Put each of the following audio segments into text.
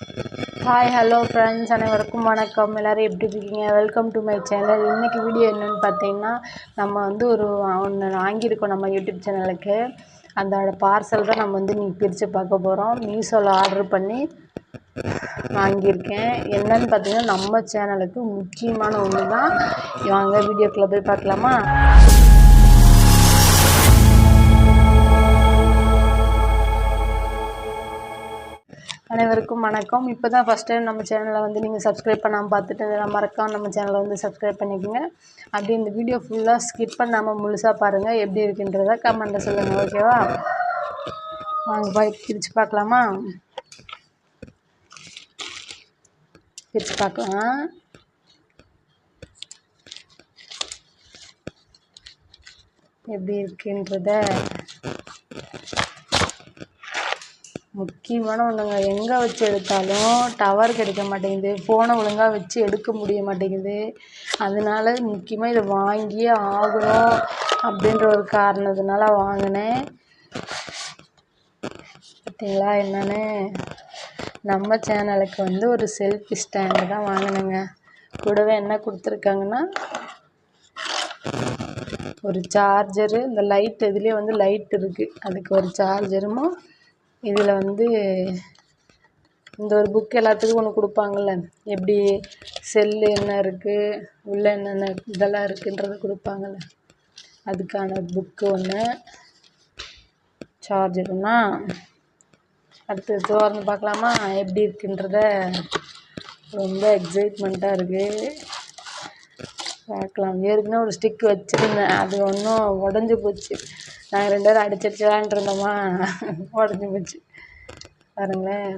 Hi hello friends அனைவருக்கும் வணக்கம். எல்லோரும் எப்படி இருக்கீங்க? வெல்கம் டு மை சேனல் இன்றைக்கி வீடியோ என்னென்னு பார்த்தீங்கன்னா நம்ம வந்து ஒரு ஒன்று வாங்கியிருக்கோம் நம்ம யூடியூப் சேனலுக்கு அந்த பார்சல் தான் நம்ம வந்து இன்றைக்கி பிரித்து பார்க்க போகிறோம் மீஷோவில் ஆர்டர் பண்ணி வாங்கியிருக்கேன். என்னன்னு பார்த்தீங்கன்னா நம்ம சேனலுக்கு முக்கியமான ஒன்று தான் வாங்க வீடியோக்குள்ளே போய் பார்க்கலாமா? அனைவருக்கும் வணக்கம். இப்போ தான் ஃபஸ்ட் டைம் நம்ம சேனலை வந்து நீங்கள் சப்ஸ்கிரைப் பண்ணாமல் பார்த்துட்டு இதெல்லாம் மறக்காம நம்ம சேனலை வந்து சப்ஸ்கிரைப் பண்ணிக்கோங்க. அப்படி இந்த வீடியோ ஃபுல்லாக ஸ்கிப் பண்ணாமல் முழுசாக பாருங்கள் எப்படி இருக்குன்றத கமெண்ட்டில் சொல்லுங்கள் ஓகேவா வாங்க போய் பிரித்து பார்க்கலாமா? பிரித்து பார்க்கலாம். எப்படி இருக்குன்றத முக்கியமான ஒன்றுங்க எங்கே வச்சு எடுத்தாலும் டவர் கிடைக்க மாட்டேங்குது. ஃபோனை ஒழுங்காக வச்சு எடுக்க முடிய மாட்டேங்குது. அதனால முக்கியமாக இதை வாங்கியே ஆகணும் அப்படின்ற ஒரு காரணத்தினால வாங்கினேன். பார்த்தீங்களா என்னென்னு? நம்ம சேனலுக்கு வந்து ஒரு செல்ஃபி ஸ்டாண்டு தான் வாங்கினேங்க. கூடவே என்ன கொடுத்துருக்காங்கன்னா ஒரு சார்ஜரு இந்த லைட் இதுலேயே வந்து லைட் இருக்குது அதுக்கு ஒரு சார்ஜரும் இதில் வந்து இந்த ஒரு புக் எல்லாத்துக்கும் ஒன்று கொடுப்பாங்கள்ல எப்படி செல்லு என்ன இருக்குது உள்ளே என்னென்ன இதெல்லாம் இருக்குன்றதை கொடுப்பாங்கள்ல அதுக்கான புக்கு ஒன்று சார்ஜருன்னா அடுத்து திறந்து பார்க்கலாமா? எப்படி இருக்குன்றத ரொம்ப எக்ஸைட்மெண்ட்டாக இருக்குது பார்க்கலாம். ஏற்கனவே ஒரு ஸ்டிக் வச்சுருந்தேன். அது ஒன்றும் உடஞ்சி போச்சு. நாங்கள் ரெண்டு பேரும் அடிச்சு இருந்தோமா? உடஞ்சி போச்சு. பாருங்களேன்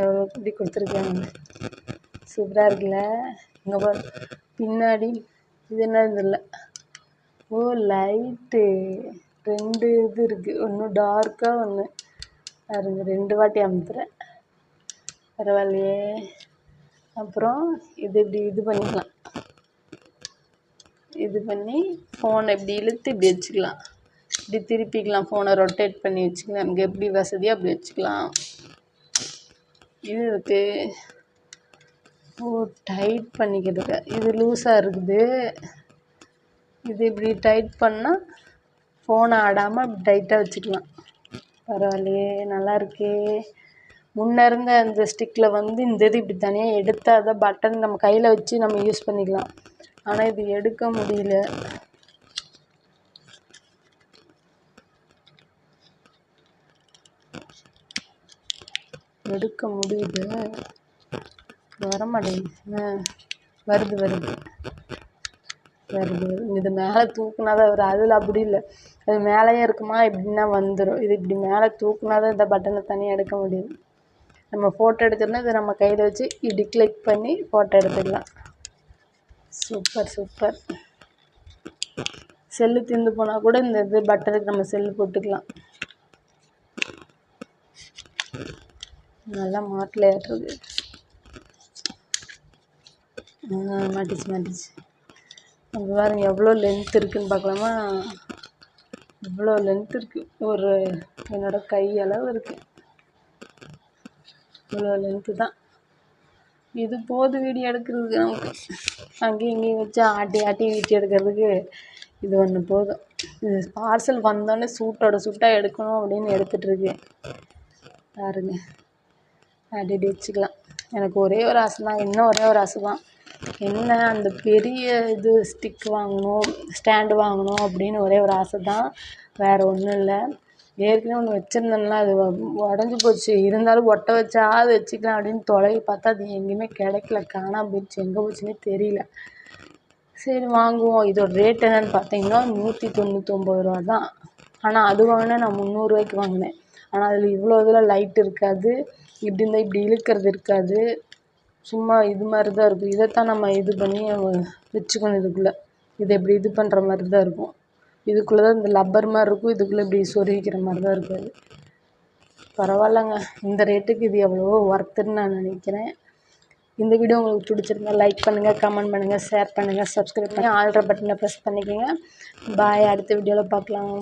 எவ்வளோ இப்படி கொடுத்துருக்காங்க. சூப்பராக இருக்குல்ல? இங்கே பாரு பின்னாடி இது என்னது இல்லை ஓ லைட்டு ரெண்டு இது இருக்குது ஒன்று டார்க்காக ஒன்று பாருங்க ரெண்டு வாட்டி அமுத்துறேன். பரவாயில்லையே. அப்புறம் இது இப்படி இது பண்ணிக்கலாம். இது பண்ணி ஃபோனை இப்படி இழுத்து இப்படி வச்சுக்கலாம். இப்படி திருப்பிக்கலாம் ஃபோனை ரொட்டேட் பண்ணி வச்சுக்கலாம். நமக்கு எப்படி வசதியாக அப்படி வச்சுக்கலாம். இது இருக்குது ஓ டைட் பண்ணிக்கிறதுக்கு. இது லூஸாக இருக்குது. இது இப்படி டைட் பண்ணால் ஃபோனை ஆடாமல் அப்படி டைட்டாக வச்சுக்கலாம். பரவாயில்லையே நல்லா இருக்கே. முன்னே இருந்த அந்த ஸ்டிக்கில் வந்து இந்த இது இப்படி தனியாக எடுத்தால் தான் பட்டன் நம்ம கையில் வச்சு நம்ம யூஸ் பண்ணிக்கலாம். ஆனால் இது எடுக்க முடியல. எடுக்க முடியுது. வர மாட்டேங்குது வருது. வருது வருது. இது மேலே தூக்குனா தான் வரும். அதில் அப்படி இல்லை. அது மேலேயே இருக்குமா? இப்படின்னா வந்துடும் இது இப்படி மேலே தூக்குனா தான் இந்த பட்டனை தனியாக எடுக்க முடியுது நம்ம ஃபோட்டோ எடுக்கிறோன்னா இதை நம்ம கையில் வச்சு இப்படி கிளிக் பண்ணி ஃபோட்டோ எடுத்துக்கலாம். சூப்பர் சூப்பர் செல்லு தீர்ந்து போனால் கூட இந்த இது பட்டனுக்கு நம்ம செல்லு போட்டுக்கலாம். நல்லா மாட்டில் ஏற்றுது. மாட்டிச்சு மாட்டிச்சு. அப்போ பாருங்க எவ்வளோ லென்த் இருக்குதுன்னு பார்க்கலாமா? இவ்வளோ லென்த் இருக்குது ஒரு என்னோடய கை அளவு இருக்குது இவ்வளோ லென்த்து தான். இது போது வீடியோ எடுக்கிறதுக்கு நமக்கு அங்கேயும் இங்கேயும் வச்சு ஆட்டி ஆட்டி வீடியோ எடுக்கிறதுக்கு இது ஒன்று போதும். இது பார்சல் வந்தோடனே சூட்டோட சூட்டாக எடுக்கணும் அப்படின்னு எடுத்துகிட்ருக்கேன் பாருங்க. அப்படி வச்சுக்கலாம் எனக்கு ஒரே ஒரு ஆசை தான் இன்னும் ஒரே ஒரு ஆசை தான் என்ன அந்த பெரிய இது ஸ்டிக் வாங்கணும் ஸ்டாண்டு வாங்கணும் அப்படின்னு ஒரே ஒரு ஆசை தான் வேறு ஒன்றும் இல்லை. ஏற்கனவே ஒன்று வச்சுருந்தேன்ல அது உடஞ்சி போச்சு. இருந்தாலும் ஒட்ட வச்சாவது வச்சுக்கலாம் அப்படின்னு தொலைவி பார்த்தா அது எங்கேயுமே கிடைக்கல. காணாமல் போயிடுச்சு. எங்கே போச்சுன்னே தெரியல. சரி வாங்குவோம். இதோட ரேட் என்னென்னு பார்த்தீங்கன்னா நூற்றி தொண்ணூத்தொம்பது ரூபா தான். ஆனால் அது வாங்கினா நான் முந்நூறுரூவாய்க்கு வாங்கினேன். ஆனால் அதில் இவ்வளோ இதில் லைட் இருக்காது. இப்படி இருந்தால் இப்படி இழுக்கிறது இருக்காது. சும்மா இது மாதிரி தான் இருக்கும். இதைத்தான் நம்ம இது பண்ணி வச்சுக்கணும் இதுக்குள்ளே. இதை இப்படி இது பண்ணுற மாதிரி தான் இருக்கும். இதுக்குள்ளே தான் இந்த லப்பர் மாதிரி இருக்கும். இதுக்குள்ளே இப்படி சொருகிக்கிற மாதிரி தான் இருக்கும் அது பரவாயில்லங்க. இந்த ரேட்டுக்கு இது எவ்வளவோ ஒர்த்துன்னு நான் நினைக்கிறேன். இந்த வீடியோ உங்களுக்கு பிடிச்சிருந்தா லைக் பண்ணுங்கள் கமெண்ட் பண்ணுங்கள் ஷேர் பண்ணுங்கள் சப்ஸ்கிரைப் பண்ணி ஆல்ட்ரு பட்டனை ப்ரெஸ் பண்ணிக்கோங்க. பாய் அடுத்த வீடியோவில் பார்க்கலாம்.